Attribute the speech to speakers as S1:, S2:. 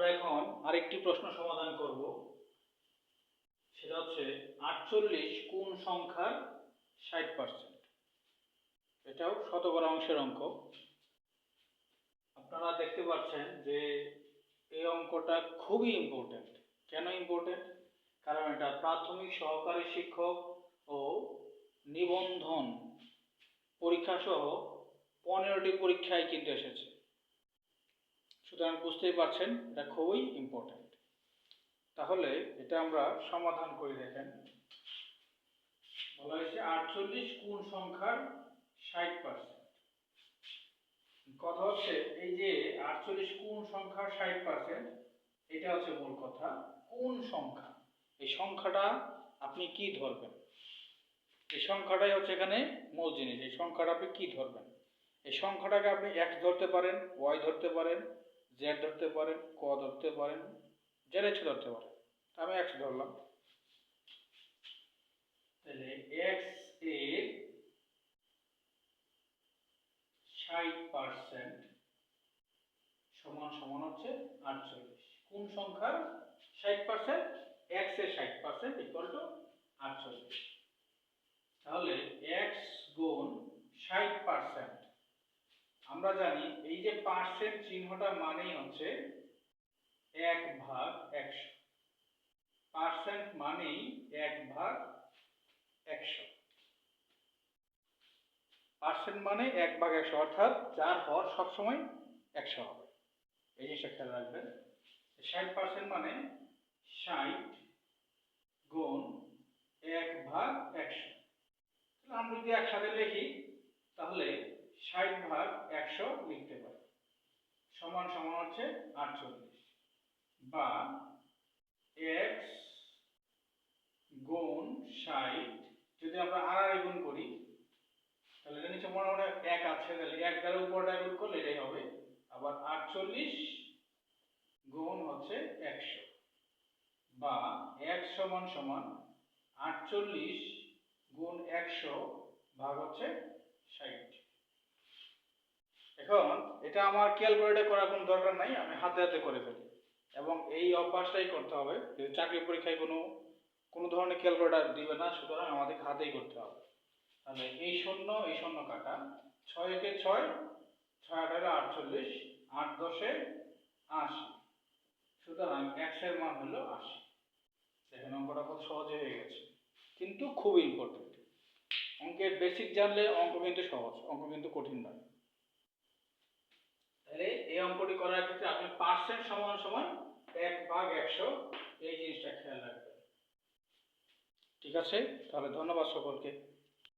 S1: আমরা এখন আরেকটি প্রশ্ন সমাধান করব। সেটা হচ্ছে আটচল্লিশ কোন সংখ্যার ষাট পার্সেন্ট এটাও শতকরা অংশের অঙ্ক। আপনারা দেখতে পাচ্ছেন যে এই অঙ্কটা খুবই ইম্পর্টেন্ট কেন ইম্পর্টেন্ট কারণ এটা প্রাথমিক সহকারী শিক্ষক ও নিবন্ধন পরীক্ষা সহ পনেরোটি পরীক্ষায় কিন্তু এসেছে। সুতরাং বুঝতেই পারছেন, এটা খুবই ইম্পর্ট্যান্ট তাহলে এটা আমরা সমাধান করে দেখেন। বলা হয়েছে আটচল্লিশ কোন সংখ্যার ষাট পার্সেন্ট কথা হচ্ছে এই যে আটচল্লিশ কোন সংখ্যার ষাট পার্সেন্ট এটা হচ্ছে মূল কথা। কোন সংখ্যা? এই সংখ্যাটা আপনি কি ধরবেন? এই সংখ্যাটাই হচ্ছে এখানে মূল জিনিস। এই সংখ্যাটা আপনি কি ধরবেন? এই সংখ্যাটাকে আপনি এক্স ধরতে পারেন ওয়াই ধরতে পারেন জেড ধরতে পারেন, ক ধরতে পারেন, জেড ইচ্ছে ধরতে পারেন। আমি এক্স ধরলাম। তাহলে এক্সের ষাট পার্সেন্ট সমান সমান হচ্ছে আটচল্লিশ। কোন সংখ্যার? ষাট পার্সেন্ট এক্সের ষাট পার্সেন্ট ইকুয়াল টু আটচল্লিশ। তাহলে এক্স গুণ ষাট আমরা জানি এই যে পার্সেন্ট চিহ্নটা মানেই হচ্ছে এক ভাগ একশো। পার্সেন্ট মানেই এক ভাগ একশো। পার্সেন্ট মানে এক ভাগ একশো, অর্থাৎ যার হর সবসময় একশো হবে। এই জিনিসটা খেয়াল রাখবেন। ষাট পার্সেন্ট মানে ষাট গুণ এক ভাগ একশো। আমরা যদি একসাথে লিখি, তাহলে ষাট ভাগ একশো লিখতে পারি। সমান সমান হচ্ছে আটচল্লিশ। বা এক্স গুণ ষাট, যদি আমরা আর গুণ করি, তাহলে এটা নিচে মনে মনে এক আছে, তাহলে এক দ্বারা উপরটা গুণ করলে এটাই হবে। আবার আটচল্লিশ গুণ হচ্ছে একশো। বা এক সমান সমান আটচল্লিশ গুণ একশো ভাগ হচ্ছে ষাট। এখন এটা আমার ক্যালকুলেটর করার কোনো দরকার নাই, আমি হাতে হাতে করে ফেলি। এবং এই অভ্যাসটাই করতে হবে যদি চাকরি পরীক্ষায় কোনো কোনো ধরনের ক্যালকুলেটার দিবে না, সুতরাং আমাদের হাতেই করতে হবে। তাহলে এই শূন্য এই শূন্য কাটা, ছয় একে ছয় ছয় আঠারো, আটচল্লিশ, আট দশে আশি। সুতরাং একশের মান হলো আশি। দেখেন অঙ্কটা কত সহজে হয়ে গেছে। কিন্তু খুব ইম্পর্টেন্ট অঙ্কের বেসিক জানলে অঙ্ক কিন্তু সহজ, অঙ্ক কিন্তু কঠিন নয়। অঙ্কটি করার ক্ষেত্রে আপনি পার্সেন্ট সমান সমান এক ভাগ একশো এই জিনিসটা খেয়াল রাখবেন। ঠিক আছে? তাহলে ধন্যবাদ সকলকে।